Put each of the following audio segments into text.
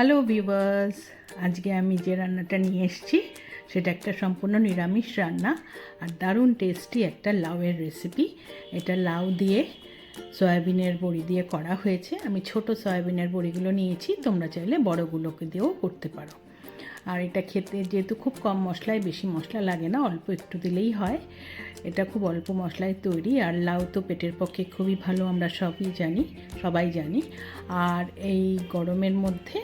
Hello viewers আজকে আমি যে রান্নাটা নিয়ে এসেছি, সেটা একটা সম্পূর্ণ নিরামিষ রান্না আর দারুণ টেস্টি একটা লাউয়ের রেসিপি এটা লাউ দিয়ে সয়াবিনের বড়ি দিয়ে করা হয়েছে। আমি ছোট সয়াবিনের বড়িগুলো নিয়েছি, তোমরা চাইলে বড়গুলোকে দিয়েও করতে পারো। আর এটা খেতে যেহেতু খুব কম মশলায়, বেশি মশলা লাগে না, অল্প একটু দিলেই হয়। এটা খুব অল্প মশলায় তৈরি, আর লাউ তো পেটের পক্ষে খুবই ভালো, আমরা সবই জানি, সবাই জানি। আর এই গরমের মধ্যে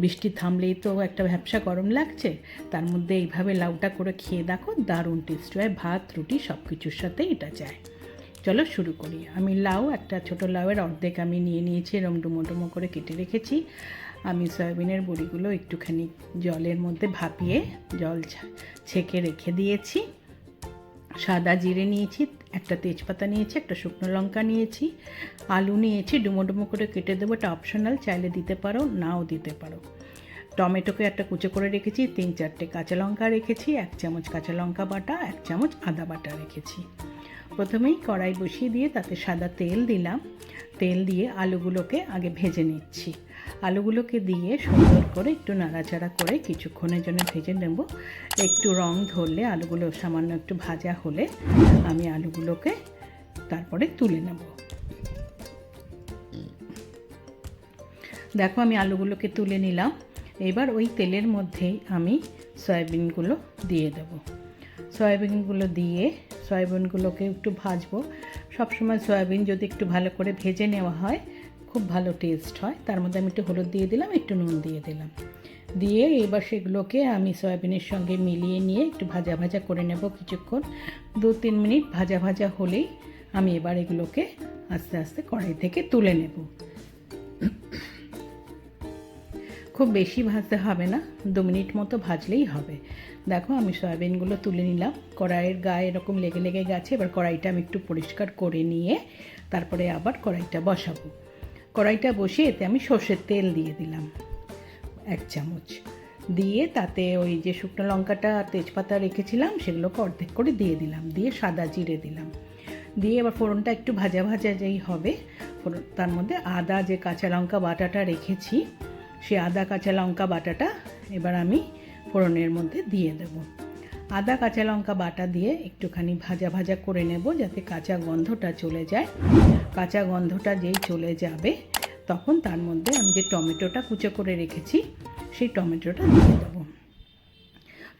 বৃষ্টি থামলেই তো একটা ব্যবসা গরম লাগছে, তার মধ্যে এইভাবে লাউটা করে খেয়ে দেখো, দারুণ টেস্ট হয়, ভাত, রুটি সব কিছুর সাথে এটা যায়। চলো শুরু করি। আমি লাউ, একটা ছোট লাউয়ের অর্ধেক আমি নিয়ে নিয়েছি, এরম ডুমো ডুমো করে কেটে রেখেছি। আমি সয়াবিনের বড়িগুলো একটুখানি জলের মধ্যে ভাপিয়ে জল ছেঁকে রেখে দিয়েছি। সাদা জিরে নিয়েছি, একটা তেজপাতা নিয়েছি, একটা শুকনো লঙ্কা নিয়েছি, আলু নিয়েছি, ডুমো ডুমো করে কেটে দেবো। এটা অপশনাল চাইলে দিতে পারো, নাও দিতে পারো। টমেটোকে একটা কুচো করে রেখেছি, তিন চারটে কাঁচা লঙ্কা রেখেছি, এক চামচ কাঁচা লঙ্কা বাটা, এক চামচ আদা বাটা রেখেছি। প্রথমেই কড়াই বসিয়ে দিয়ে তাতে সাদা তেল দিলাম। তেল দিয়ে আলুগুলোকে আগে ভেজে নিচ্ছি। আলুগুলোকে দিয়ে সুন্দর করে একটু নাড়াচাড়া করে কিছুক্ষণের জন্য ভেজে নেব। একটু রং ধরলে আলুগুলো সামান্য একটু ভাজা হলে আমি আলুগুলোকে তারপরে তুলে নেব। দেখো আমি আলুগুলোকে তুলে নিলাম। এবার ওই তেলের মধ্যেই আমি সয়াবিনগুলো দিয়ে দেব। সয়াবিনগুলো দিয়ে সয়াবিনগুলোকে একটু ভাজবো। সবসময় সয়াবিন যদি একটু ভালো করে ভেজে নেওয়া হয়, খুব ভালো টেস্ট হয়। তার মধ্যে আমি একটু হলুদ দিয়ে দিলাম, একটু নুন দিয়ে দিলাম। দিয়ে এবার সেগুলোকে আমি সয়াবিনের সঙ্গে মিলিয়ে নিয়ে একটু ভাজা ভাজা করে নেব কিছুক্ষণ। দু তিন মিনিট ভাজা ভাজা হলেই আমি এবার এগুলোকে আস্তে আস্তে কড়াই থেকে তুলে নেব। খুব বেশি ভাজতে হবে না, দু মিনিট মতো ভাজলেই হবে। দেখো আমি সয়াবিনগুলো তুলে নিলাম, কড়াইয়ের গায়ে এরকম লেগে লেগে গেছে, এবার কড়াইটা আমি একটু পরিষ্কার করে নিয়ে তারপরে আবার কড়াইটা বসাবো। কড়াইটা বসিয়ে এতে আমি সর্ষের তেল দিয়ে দিলাম, এক চামচ। দিয়ে তাতে ওই যে শুকনো লঙ্কাটা তেজপাতা রেখেছিলাম, সেগুলোকে অর্ধেক করে দিয়ে দিলাম, দিয়ে সাদা জিরে দিলাম। দিয়ে এবার ফোড়নটা একটু ভাজা ভাজা যেই হবে, ফোড়ন তার মধ্যে আদা যে কাঁচা লঙ্কা বাটাটা রেখেছি সে আদা, কাঁচা লঙ্কা বাটাটা এবার আমি ফোড়নের মধ্যে দিয়ে দেব। আদা, কাঁচা লঙ্কা বাটা দিয়ে একটুখানি ভাজা ভাজা করে নেব যাতে কাঁচা গন্ধটা চলে যায়। কাঁচা গন্ধটা যেই চলে যাবে, তখন তার মধ্যে আমি যে টমেটোটা কুচো করে রেখেছি, সেই টমেটোটা দিয়ে দেবো।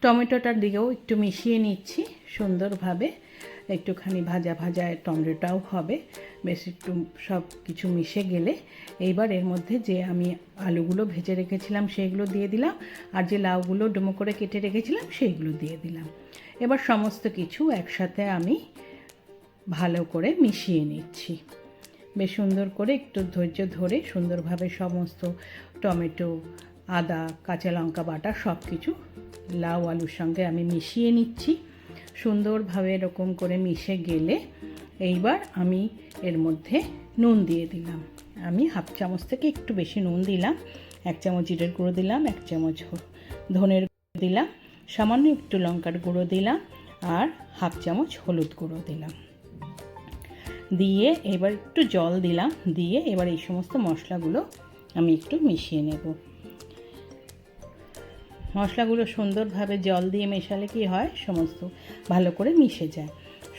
টমেটোটার দিকেও একটু মিশিয়ে নিচ্ছি সুন্দরভাবে। একটুখানি ভাজা ভাজা টমেটোটাও হবে। বেশ একটু সব কিছু মিশে গেলে এইবার এর মধ্যে যে আমি আলুগুলো ভেজে রেখেছিলাম সেইগুলো দিয়ে দিলাম, আর যে লাউগুলো ডুমো করে কেটে রেখেছিলাম সেইগুলো দিয়ে দিলাম। এবার সমস্ত কিছু একসাথে আমি ভালো করে মিশিয়ে নিচ্ছি। বেশ সুন্দর করে একটু ধৈর্য ধরে সুন্দরভাবে সমস্ত টমেটো, আদা, কাঁচা লঙ্কা বাটা সব কিছু লাউ আলুর সঙ্গে আমি মিশিয়ে নিচ্ছি। সুন্দরভাবে এরকম করে মিশে গেলে এইবার আমি এর মধ্যে নুন দিয়ে দিলাম। আমি হাফ চামচ থেকে একটু বেশি নুন দিলাম, এক চামচ জিরের গুঁড়ো দিলাম, এক চামচ ধনের গুঁড়ো দিলাম, সামান্য একটু লঙ্কার গুঁড়ো দিলাম আর হাফ চামচ হলুদ গুঁড়ো দিলাম। দিয়ে এবার একটু জল দিলাম, দিয়ে এবার এই সমস্ত মশলাগুলো আমি একটু মিশিয়ে নেব। মশলাগুলো সুন্দরভাবে জল দিয়ে মেশালে কি হয়? সমস্ত ভালো করে মিশে যায়।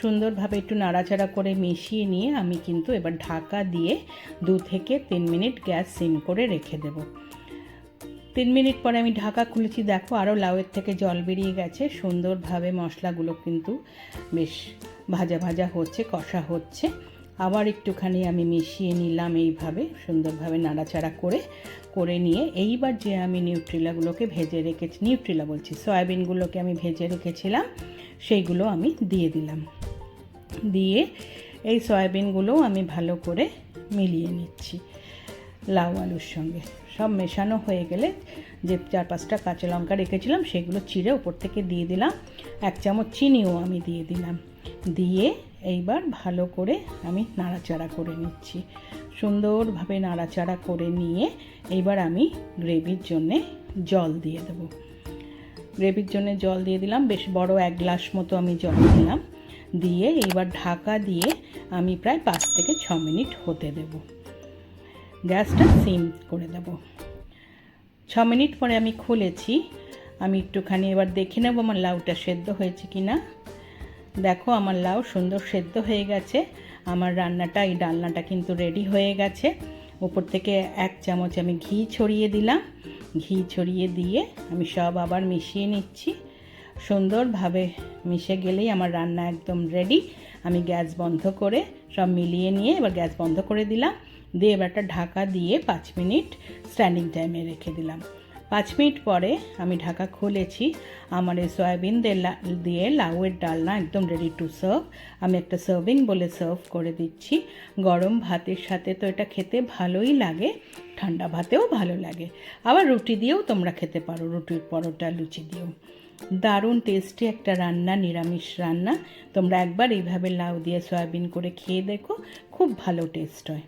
সুন্দরভাবে একটু নাড়াচাড়া করে মিশিয়ে নিয়ে আমি কিন্তু এবার ঢাকা দিয়ে দু থেকে তিন মিনিট গ্যাস সিম করে রেখে দেব। তিন মিনিট পরে আমি ঢাকা খুলেছি। দেখো আরও লাউয়ের থেকে জল বেরিয়ে গেছে। সুন্দরভাবে মশলাগুলো কিন্তু বেশ ভাজা ভাজা হচ্ছে, কষা হচ্ছে। আবার একটুখানি আমি মিশিয়ে নিলাম এইভাবে, সুন্দরভাবে নাড়াচাড়া করে করে নিয়ে এইবার যে আমি নিউট্রিলাগুলোকে ভেজে রেখেছি, নিউট্রিলা বলছি, সয়াবিনগুলোকে আমি ভেজে রেখেছিলাম, সেইগুলো আমি দিয়ে দিলাম। দিয়ে এই সয়াবিনগুলো আমি ভালো করে মিলিয়ে নিচ্ছি লাউ আলুর সঙ্গে। সব মেশানো হয়ে গেলে যে চার পাঁচটা কাঁচা লঙ্কা রেখেছিলাম, সেগুলো চিড়ে ওপর থেকে দিয়ে দিলাম। এক চামচ চিনিও আমি দিয়ে দিলাম। দিয়ে এইবার ভালো করে আমি নাড়াচাড়া করে নিচ্ছি। সুন্দরভাবে নাড়াচাড়া করে নিয়ে এইবার আমি গ্রেভির জন্যে জল দিয়ে দেবো। গ্রেভির জন্য জল দিয়ে দিলাম, বেশ বড় এক গ্লাস মতো আমি জল দিলাম। দিয়ে এইবার ঢাকা দিয়ে আমি প্রায় পাঁচ থেকে ছ মিনিট হতে দেব। গ্যাসটা সিম করে দেব। ছ মিনিট পরে আমি খুলেছি। আমি একটুখানি এবার দেখে নেব আমার লাউটা সেদ্ধ হয়েছে কি না দেখো আমার লাউ সুন্দর সেদ্ধ হয়ে গেছে। আমার রান্নাটা, এই ডালনাটা কিন্তু রেডি হয়ে গেছে। উপর থেকে এক চামচ আমি ঘি ছড়িয়ে দিলাম। ঘি ছড়িয়ে দিয়ে আমি সব আবার মিশিয়ে নিচ্ছি। সুন্দরভাবে মিশে গেলেই আমার রান্না একদম রেডি আমি গ্যাস বন্ধ করে সব মিলিয়ে নিয়ে এবার গ্যাস বন্ধ করে দিলাম। দিয়ে এবার একটা ঢাকা দিয়ে পাঁচ মিনিট স্ট্যান্ডিং টাইমে রেখে দিলাম। পাঁচ মিনিট পরে আমি ঢাকা খুলেছি। আমার এই সয়াবিন দিয়ে লাউয়ের ডালনা একদম রেডি টু সার্ভ আমি একটা সার্ভিং বলে সার্ভ করে দিচ্ছি। গরম ভাতের সাথে তো এটা খেতে ভালোই লাগে, ঠান্ডা ভাতেও ভালো লাগে। আবার রুটি দিয়েও তোমরা খেতে পারো, রুটির পরোটা, লুচি দিয়েও। দারুণ টেস্টি একটা রান্না, নিরামিষ রান্না। তোমরা একবার এইভাবে লাউ দিয়ে সয়াবিন করে খেয়ে দেখো, খুব ভালো টেস্ট হয়।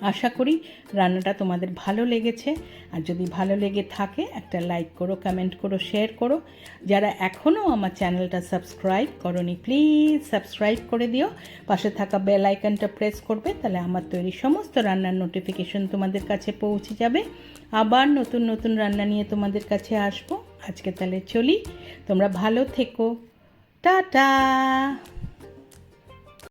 আশা করি রান্নাটা তোমাদের ভালো লেগেছে। আর যদি ভালো লেগে থাকে, একটা লাইক করো কমেন্ট করো শেয়ার করো। যারা এখনও আমার চ্যানেলটা সাবস্ক্রাইব করনি প্লিজ সাবস্ক্রাইব করে দিও। পাশে থাকা বেল আইকনটা প্রেস করবে, তাহলে আমার তৈরি সমস্ত রান্নার নোটিফিকেশন তোমাদের কাছে পৌঁছে যাবে। আবার নতুন নতুন রান্না নিয়ে তোমাদের কাছে আসব। আজকে তাহলে চলি, তোমরা ভালো থেকো। টাটা!